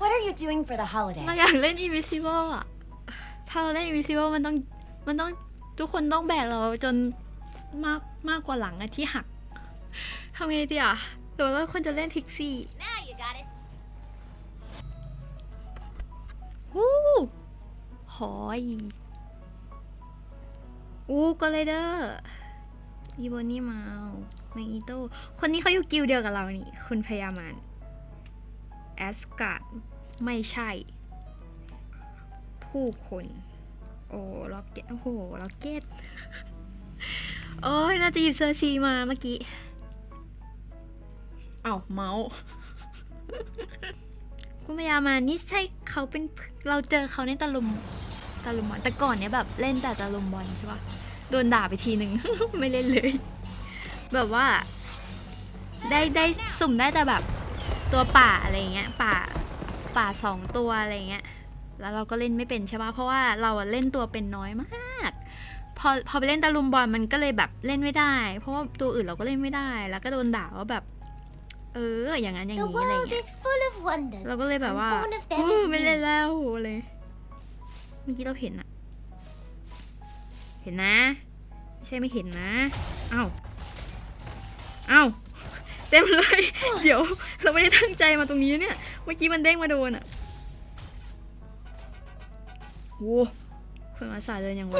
What are you doing for the holiday? เราอยากเล่น Invisible อะถ้าเราเล่น Invisible มันต้อง มันต้องทุกคนต้องแบกเราจนมากมากกว่าหลังอะที่หักทำไงดีอะหรือว่าคนจะเล่นพิกซี่ Now you got it. วู้หอยอู้ก็เลยเดอร์อีโบนี่มาแมงอีโต้คนนี้เขาอยู่กิลด์เดียวกับเรานี่ คุณพยามาน แอสการ์ดไม่ใช่ ผู้คน โอ้ล็อกเก็ตโอ้โหล็อกเก็ตโอ้ยน่าจะหยิบเซอร์ซีมาเมื่อกี้ เอ้าเมาส์คุณพยามานี่ใช่เขาเป็นเราเจอเขาในตะลุมตะลุมบอลแต่ก่อนเนี้ยแบบเล่นแต่ตะลุมบอลใช่ปะโดนด่าไปทีหนึ่ง ไม่เล่นเลย แบบว่า ได้ได้สุ่มได้แต่แบบ ตัวป่าอะไรเงี้ยป่าป่าสองตัวอะไรเงี้ยแล้วเราก็เล่นไม่เป็นใช่ปะเพราะว่าเราอะเล่นตัวเป็นน้อยมากพอพอไปเล่นตะลุมบอลมันก็เลยแบบเล่นไม่ได้ เพราะว่าตัวอื่นเราก็เล่นไม่ได้ แล้วก็โดนด่าว่าแบบ เอออย่างนั้นอย่าง The นี้อะไร world เงี้ย is full of wonders. เราก็เลยแบบว่า and one of them อู้ is ไม่ me. เล่นแล้วเลยเมื่อกี้เราเห็นอะเห็นนะไม่ใช่ไม่เห็นนะ เอ้า เอ้า เต็มเลย เดี๋ยวเราไม่ได้ตั้งใจมาตรงนี้เนี่ย เมื่อกี้มันเด้งมาโดนอะโว้คนมาสายเลยยังไง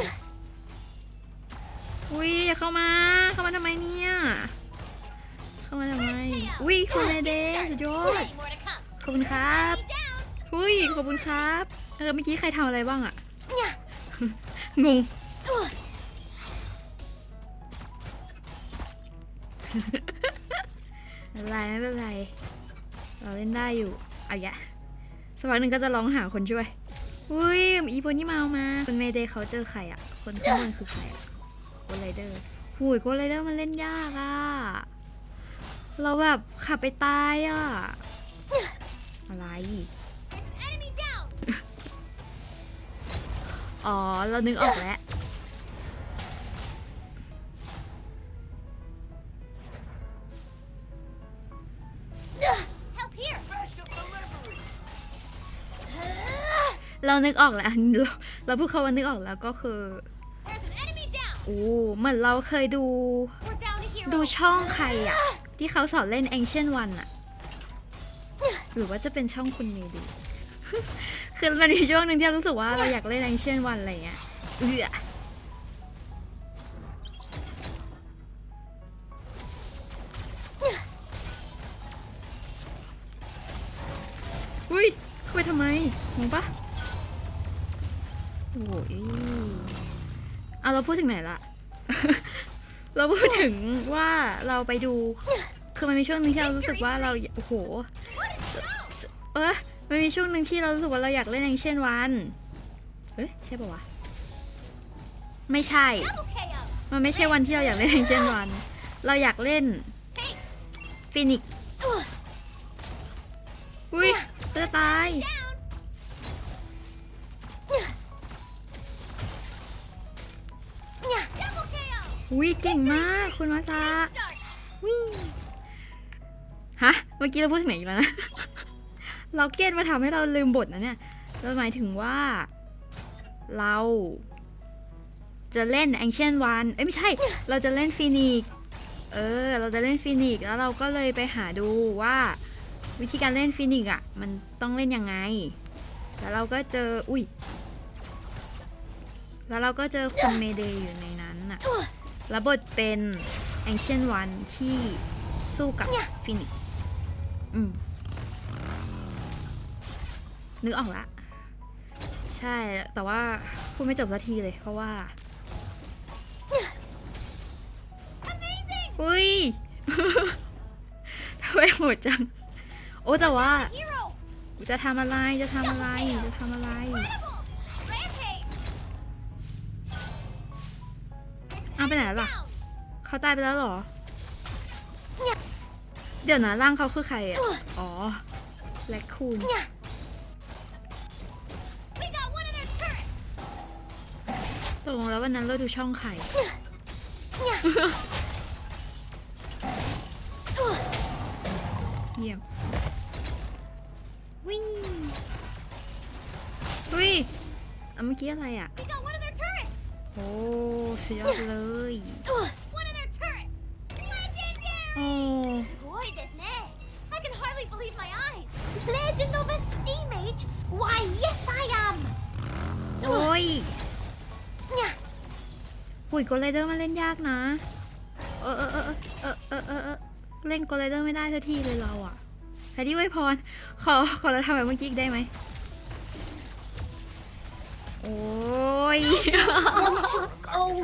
อุ้ยอย่าเข้ามา เข้ามาทำไมเนี่ย เข้ามาทำไม อุ้ยคุณนายเดย์สุดยอด ขอบคุณครับ Stay down. หุ้ยขอบคุณครับเออเมื่อกี้ใครทำอะไรบ้างอะงง ไม่เป็นไรไม่เป็นไร เราเล่นได้อยู่เอาอย่าสักพักหนึ่งก็จะร้องหาคนช่วย อุ้ยอีโบนี่มาเอามาคุณเมเดย์เขาเจอใครอะคนข้างบนคือใครอะโกไรเดอร์หุยโกไรเดอร์มันเล่นยากอะเราแบบขับไปตายอะอะไร อ๋อ เรานึกออกแล้ว เรานึกออกแล้วเราเราพูดคาว่านึกออกแล้วก็คือ There's an enemy down. โอ้เหมือนเราเคยดู We're down to hero. ดูช่องใครอะที่เขาสอนเล่น Ancient One อะหรือว่าจะเป็นช่องคุณเมดี คือมันมีช่วงหนึ่งที่เรารู้สึกว่าเราอยากเล่น Ancient One อะไรเงี้ยเอือ โอ้ยเอาเราพูดถึงไหนละ เราพูดถึงว่าเราไปดู คือมันมีช่วงหนึ่งที่เรารู้สึกว่าเราโอ้โหเออมันมีช่วงหนึ่งที่เรารู้สึกว่าเราอยากเล่นอย่างเช่นวันเอ้ยใช่ปะวะไม่ใช่ มันไม่ใช่วันที่เราอยากเล่นอย่างเช่นวัน เราอยากเล่นฟินิกซ์อุ้ยจะตาย อุ้ยเก่งมากคุณมาซาวิฮะ เมื่อกี้เราพูดถึงไหนอีกแล้วนะเราเกณฑ์มาทำให้เราลืมบทนะเนี่ยเราหมายถึงว่า เรา จะเล่น Ancient One เอ้ยไม่ใช่ เราจะเล่นฟินิกเออ เราจะเล่นฟินิกแล้วเราก็เลยไปหาดูว่า วิธีการเล่นฟินิกอะ มันต้องเล่นยังไง แล้วเราก็เจอ อุ้ย แล้วเราก็เจอคุณเมเดย์อยู่ในนั้นน่ะ แล้วบทเป็น Ancient One ที่สู้กับฟินิกอืม นึกออกละ ใช่ แต่ว่าพูดไม่จบสักทีเลยเพราะว่า Amazing. อุ้ยทำไมโหดจัง โอ้แต่ว่า Hero. จะทำอะไร จะทำอะไร จะทำอะไร ไปไหนแล้ว enemy ล่ะ down. เขาตายไปแล้วเหรอ เดี๋ยวนะร่างเขาคือใครอะ อ๋อแลคคูน We got one of their turrets. ตกลงแล้ววันนั้นเราดูช่องใครเยี่ยมวิ่งอุ้ยอะเมื่อกี้อะไรอะ โอ้สุดยอดเลย One of their turrets. Legendary. โอ้ Boy, this net. I can hardly believe my eyes. Legend of a steam mage? Why, yes, I am. โอ้ย Nyah. หุยโกลไรเดอร์มันเล่นยากนะ เออเออเออเออเออเออเออเล่นโกลไรเดอร์ไม่ได้สักทีเลยเราอะแพทตี้ไวยพร ขอ ขอเราทำแบบเมื่อกี้อีกได้ไหม โอ้ย Oh.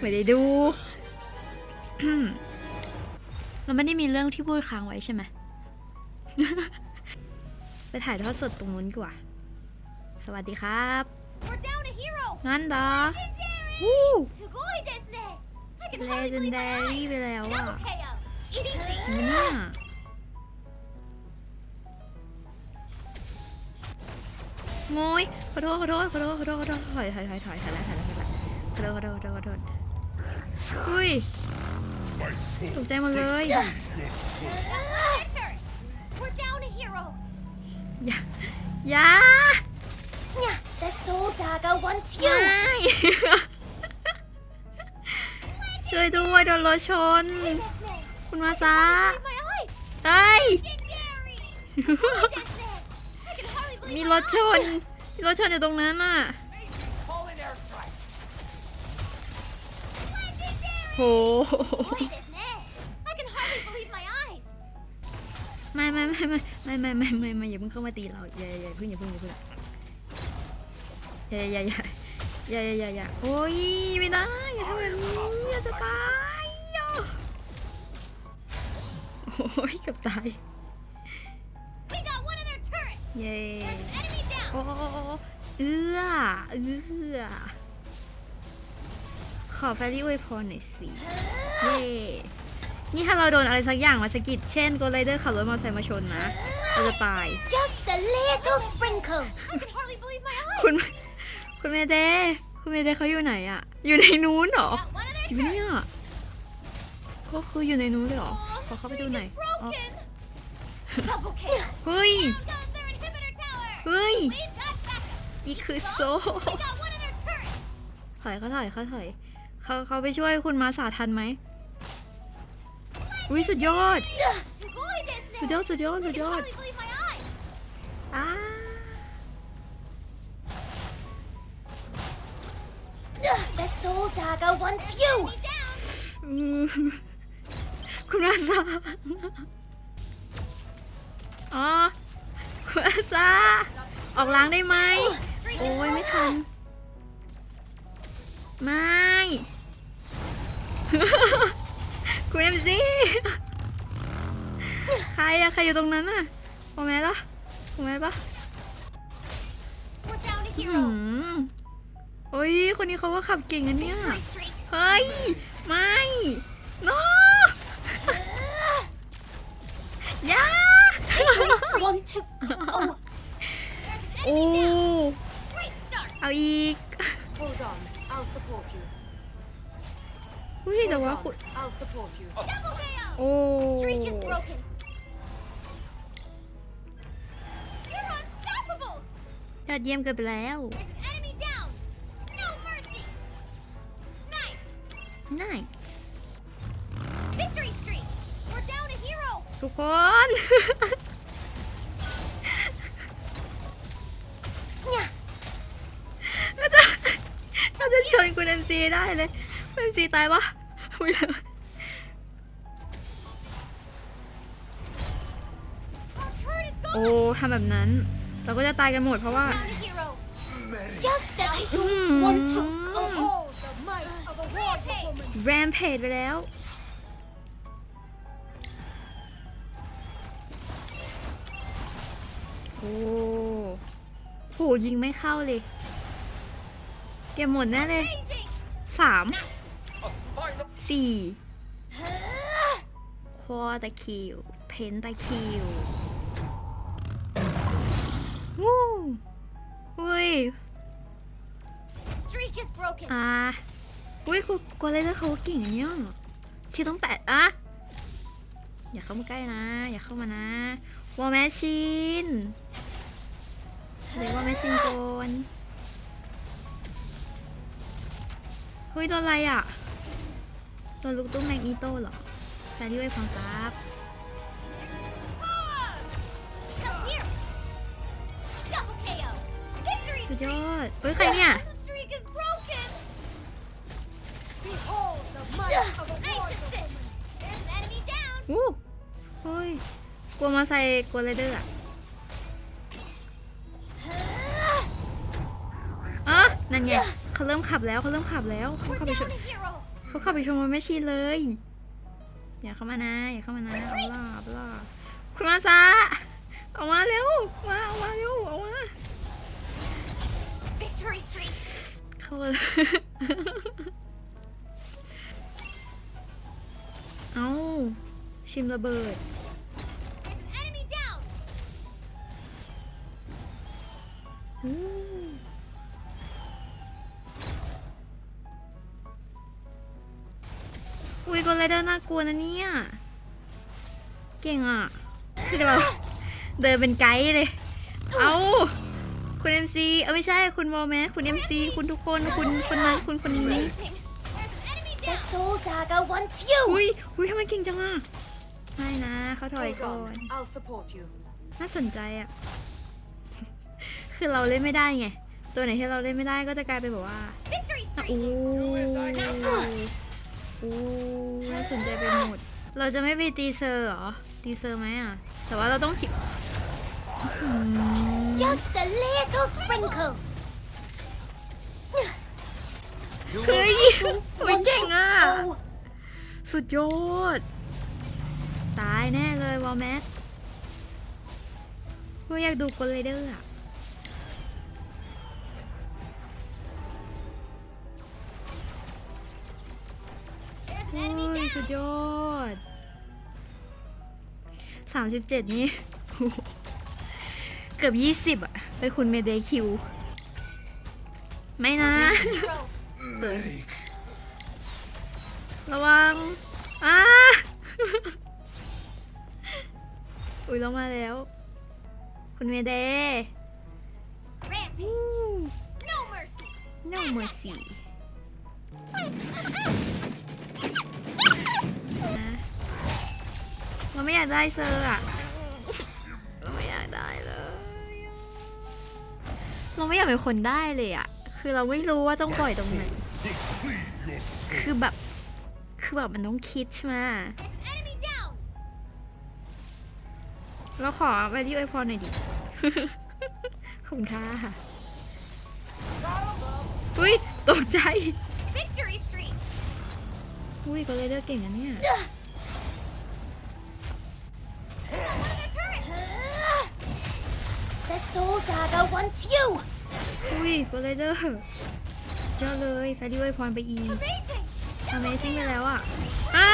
ไม่ได้ดู เราไม่ได้มีเรื่องที่พูดค้างไว้ใช่ไหม ไปถ่ายทอดสดตรงนู้นดีกว่า สวัสดีครับ We're down a hero. งั้นดอ Legendary. วู้ Sugoi desu ne. I can เล hardly เจน believe แด my รี่ eyes. ไปแล้วอะ Double KO. Easy. จริงปะเนี่ย งยขอโทษขอโทษขอโทษขอโทษขอโทษถอยถอยถอยถอยถอยแล้วถอยแล้วถอยแล้วขอโทษขอโทษขอโทษขอโทษอุ้ยตกใจหมดเลย Enter. We're down a hero. อย่าอย่า Nyah. The soul dagger wants ไม่ช่วยด้วยโดนรถชน คุณมาซา Believe my eyes. เอ้ย มี my รถช eyes. นมีรถชนอยู่ตรงนั้นน่ะ Call in airstrikes. Legendary. โห Boy, desu ne. I can hardly believe my eyes. ไม่ไม่ไม่ไม่ไม่ไม่ไม่ไม่ไม่อย่าเพิ่งเข้ามาตีเราอย่าอย่าอย่าเพิ่งอย่าเพิ่งอย่าเพิ่งอย่าอย่าอย่าอย่าอย่าอย่าอย่าโอ้ยไม่ได้อย่าทำแบบนี้อย่าจะตายอะโอ้ยเกือบตาย เย้ There's an enemy down. โอ้โอ้โอ้โอ้เอื้อเอื้อขอแฟรี่อวยพรหน่อยสิเย้นี่ถ้าเราโดนอะไรสักอย่างมาสะกิด เช่นโกลไรเดอร์ขับรถมอเตอร์ไซค์มาชนนะ เราจะตาย Just a little sprinkle. I can hardly believe my eyes. คุณ คุณเมเดคุณเมเดเขาอยู่ไหนอะอยู่ในนู้นเหรอ Got one of their จริงปะ turrets. เนี่ยก็คืออยู่ในนู้นเลยเหรอ ขอเข้าไปดูหน่อย Streak is อ๋อ broken. Double kill. เฮ้ย เฮ้ย We've got backup. นี่คือโซ We got one of their turrets. ถอยเขาถอยเขาถอยเขาเขาไปช่วยคุณมาสาทันไหมอุ้ยสุดยอด Sugoi desu สุด ne. ยอด สุดยอด I สุด can ยอด hardly believe my eyes. อ้า The soul dagger wants you. Enemy down. อืมคุณมาซาอ๋อ คุณมาซาออกล้างได้ไหม Streak โอ้ is ยไม่ broken. ทัน ไม่ คุณเอ็มซีใครอะใครอยู่ตรงนั้นอะโอแม่ละโอแม่ปะ We're down a อื hero. มโอ้ย คนนี้เขาก็ขับเก่งอันเนี่ย Victory streak. เฮ้ย ไม่ no อย่า Want to? Oh. There's an โอ้ enemy down. Great start. เอาอีก Hold on. I'll support you. อุ้ยแต่ว่า Hold คุณ on. I'll support you. Double KO. โอ้ Streak is broken. You're unstoppable. ยอดเยี่ยมเกินไปแล้ว There's an enemy down. No mercy. Nice. nice Victory streak. We're down a hero. ทุกคน ซีได้เลยคุณเอ็มซีตายปะไม่เลย Our turret is โอ้ gone. ทำแบบนั้น เราก็จะตายกันหมดเพราะว่า Down a hero. Just a little Mm. one to oh, the might of a rampage. แรมเพจไปแล้ว โอ้โหยิงไม่เข้าเลย เก็บหมดแน่เลย Amazing. สาม Nice. สี่ Ah. ควอตะคิว เพนตะคิววู้อุ้ย Streak is broken. อ่าอุ้ยกูกูเล่นแล้วเขาเก่งอันเนี้ยคิวต้องแปดอะอย่าเข้ามาใกล้นะ อย่าเข้ามานะวอลแมชชีนเรียกว่าแมชชินโกน เฮ้ยโดนอะไรอะโดนลูกตุ้มแมกนีโต้เหรอแฟรี่ไว้ฟังครับ Help here. Double KO. Victory สุด streak. ยอดเฮ้ยใครเนี่ย The streak is broken. Behold the might of a Nice warrior. assist. There's an enemy down. อู้เฮ้ย กลัวมาใส่กลัวไรเดอร์อะอะนั่นไง เขาเริ่มขับแล้วเขาเริ่มขับแล้วเขา We're ขับไปช down น a hero. เขาขับไปชนมันไม่ชีเลย อย่าเข้ามานะ อย่าเข้ามานะเอาล่ะเอาล่ะคุณมาซาออกมาเร็วมาออกมาเร็วออกมา Victory streak. เข้ามาเลยเอาชิมระเบิดากลัวนะเนี่ย เก่งอะ คือเราเดินเป็นไกด์เลย เอาคุณ MC เออไม่ใช่คุณวอลแมคุณ MC คุณทุกคนคุณคนนั้นคุณคนนี้ Amazing. There's an enemy down. The soul dagger wants you. อุ้ยอุ้ยทำไมเก่งจังอะไม่นะเขาถอย Hold ก่อน on. I'll support you. น่าสนใจอะ คือเราเล่นไม่ได้ไง ตัวไหนที่เราเล่นไม่ได้ก็จะกลายเป็นแบบว่า Victory อะ streak. อู้อู้น่าสนใจไปหมด เราจะไม่ไปตีเซอร์เหรอ ตีเซอร์ไหมอะ แต่ว่าเราต้องคิดอืม Just a little sprinkle. เฮ้ยอุ๊ยเก่งอะ Oh. สุดยอด ตายแน่เลยวอลแมทเฮ้ยอยากดูกลเลเดอร์อะ There's an เฮ้ enemy ย down. สุดยอดสามสิบเจ็ดนี่เกือบยี่สิบอะไปคุณเมเดคิว ไม่นะ Hero. ระวังอ้าอุ้ยลงมาแล้ว คุณเมเด Rampage. No mercy. าไม่อยากได้เซอร์อะเราไม่อยากได้เลยเราไม่อยากเป็นคนได้เลยอะคือเราไม่รู้ว่าต้องปล่อยตรงไหน คือแบบ คือแบบมันต้องคิดใช่ไหม There's an enemy down. เราขอไปที่ไอพรหน่อยดิ ขอบคุณค่ะอุ้ยตกใจ Victory streak. อุ้ยก็เลยเดอร์เก่งนะเนี่ย soul dagger wants you. อุ้ยก็เลยเดอร์เยอะเลยแฟรี่ไอพรไปอี Amazing. อเมซิ่งไปแล้วอะอะ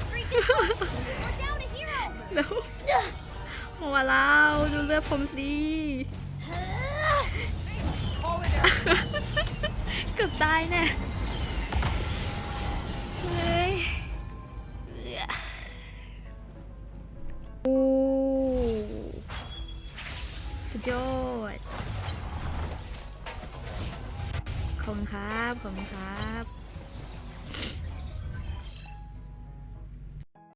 Streak is gone. We're down a hero. แล้วหัวเราดูเลือดผมสิเกือบตายแน่ ยอดขอบคุณครับ ขอบคุณครับ